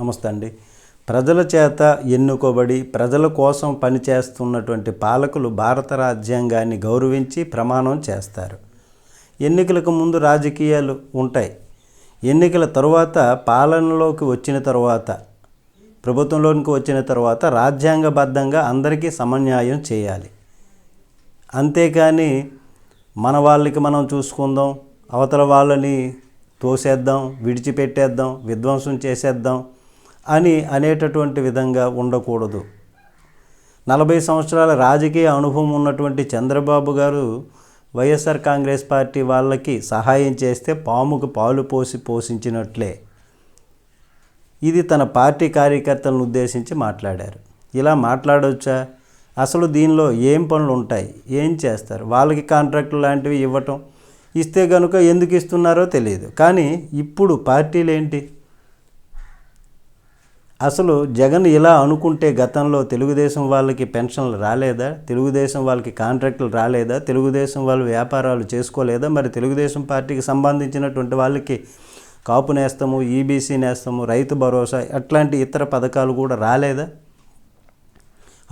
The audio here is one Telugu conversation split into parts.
నమస్తే అండి. ప్రజల చేత ఎన్నుకోబడి ప్రజల కోసం పనిచేస్తున్నటువంటి పాలకులు భారత రాజ్యాంగాన్ని గౌరవించి ప్రమాణం చేస్తారు. ఎన్నికలకు ముందు రాజకీయాలు ఉంటాయి. ఎన్నికల తరువాత పాలనలోకి వచ్చిన తర్వాత ప్రభుత్వంలోనికి వచ్చిన తర్వాత రాజ్యాంగబద్ధంగా అందరికీ సమన్యాయం చేయాలి. అంతేకాని మన వాళ్ళకి మనం చూసుకుందాం అవతల వాళ్ళని తోసేద్దాం విడిచిపెట్టేద్దాం విధ్వంసం చేసేద్దాం అని అనేటటువంటి విధంగా ఉండకూడదు. నలభై సంవత్సరాల రాజకీయ అనుభవం ఉన్నటువంటి చంద్రబాబు గారు వైఎస్ఆర్ కాంగ్రెస్ పార్టీ వాళ్ళకి సహాయం చేస్తే పాముకు పాలు పోసి పోషించినట్లే. ఇది తన పార్టీ కార్యకర్తలను ఉద్దేశించి మాట్లాడారు. ఇలా మాట్లాడవచ్చా అసలు దీనిలో ఏం పనులు ఉంటాయి? ఏం చేస్తారు? వాళ్ళకి కాంట్రాక్టులు లాంటివి ఇవ్వటం? ఇస్తే కనుక ఎందుకు ఇస్తున్నారో తెలియదు. కానీ ఇప్పుడు పార్టీలు ఏంటి అసలు జగన్ ఇలా అనుకుంటే గతంలో తెలుగుదేశం వాళ్ళకి పెన్షన్లు రాలేదా? తెలుగుదేశం వాళ్ళకి కాంట్రాక్టులు రాలేదా? తెలుగుదేశం వాళ్ళు వ్యాపారాలు చేసుకోలేదా? మరి తెలుగుదేశం పార్టీకి సంబంధించినటువంటి వాళ్ళకి కాపు నేస్తాము ఈబీసీ నేస్తాము రైతు భరోసా అట్లాంటి ఇతర పథకాలు కూడా రాలేదా?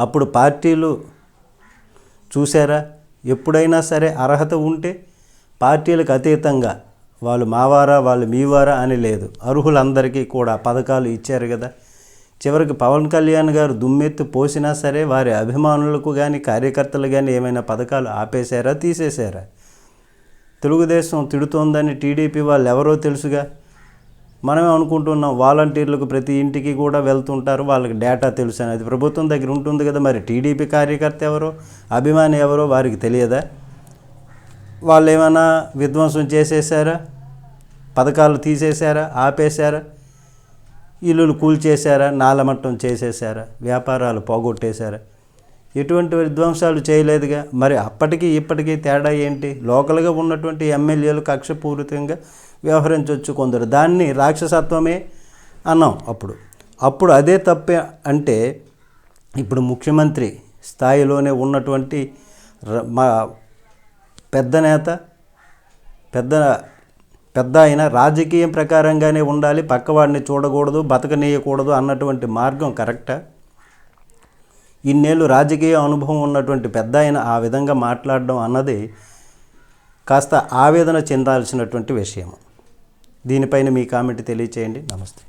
అప్పుడు పార్టీలు చూసారా ఎప్పుడైనా సరే అర్హత ఉంటే పార్టీలకు అతీతంగా వాళ్ళు మావారా వాళ్ళు మీవారా అని లేదు. అర్హులందరికీ కూడా పథకాలు ఇచ్చారు కదా. చివరికి పవన్ కళ్యాణ్ గారు దుమ్మెత్తి పోసినా సరే వారి అభిమానులకు కానీ కార్యకర్తలు కానీ ఏమైనా పథకాలు ఆపేశారా తీసేశారా? తెలుగుదేశం తిడుతోందని టీడీపీ వాళ్ళు ఎవరో తెలుసుగా? మనమే అనుకుంటున్నాం వాలంటీర్లకు ప్రతి ఇంటికి కూడా వెళ్తుంటారు వాళ్ళకి డేటా తెలుసు అనేది. ప్రభుత్వం దగ్గర ఉంటుంది కదా మరి టీడీపీ కార్యకర్త ఎవరో అభిమాని ఎవరో వారికి తెలియదా? వాళ్ళు ఏమైనా విధ్వంసం చేసేసారా పథకాలు తీసేశారా? ఆపేశారా? ఇల్లులు కూల్చేశారా? నాలమట్టం చేసేసారా వ్యాపారాలు పోగొట్టేశారా? ఎటువంటి విధ్వంసాలు చేయలేదుగా. మరి అప్పటికీ ఇప్పటికీ తేడా ఏంటి? లోకల్గా ఉన్నటువంటి ఎమ్మెల్యేలు కక్షపూరితంగా వ్యవహరించవచ్చు కొందరు. దాన్ని రాక్షసత్వమే అన్నాం అప్పుడు. అప్పుడు అదే తప్పే అంటే ఇప్పుడు ముఖ్యమంత్రి స్థాయిలోనే ఉన్నటువంటి ర- మా పెద్ద నేత పెద్ద పెద్ద అయిన రాజకీయం ప్రకారంగానే ఉండాలి పక్కవాడిని చూడకూడదు బతకనీయకూడదు అన్నటువంటి మార్గం కరెక్టా? ఇన్నేళ్ళు రాజకీయ అనుభవం ఉన్నటువంటి పెద్ద ఆయన ఆ విధంగా మాట్లాడడం అన్నది కాస్త ఆవేదన చెందాల్సినటువంటి విషయం దీనిపైన మీ కామెంట్ తెలియచేయండి. నమస్తే.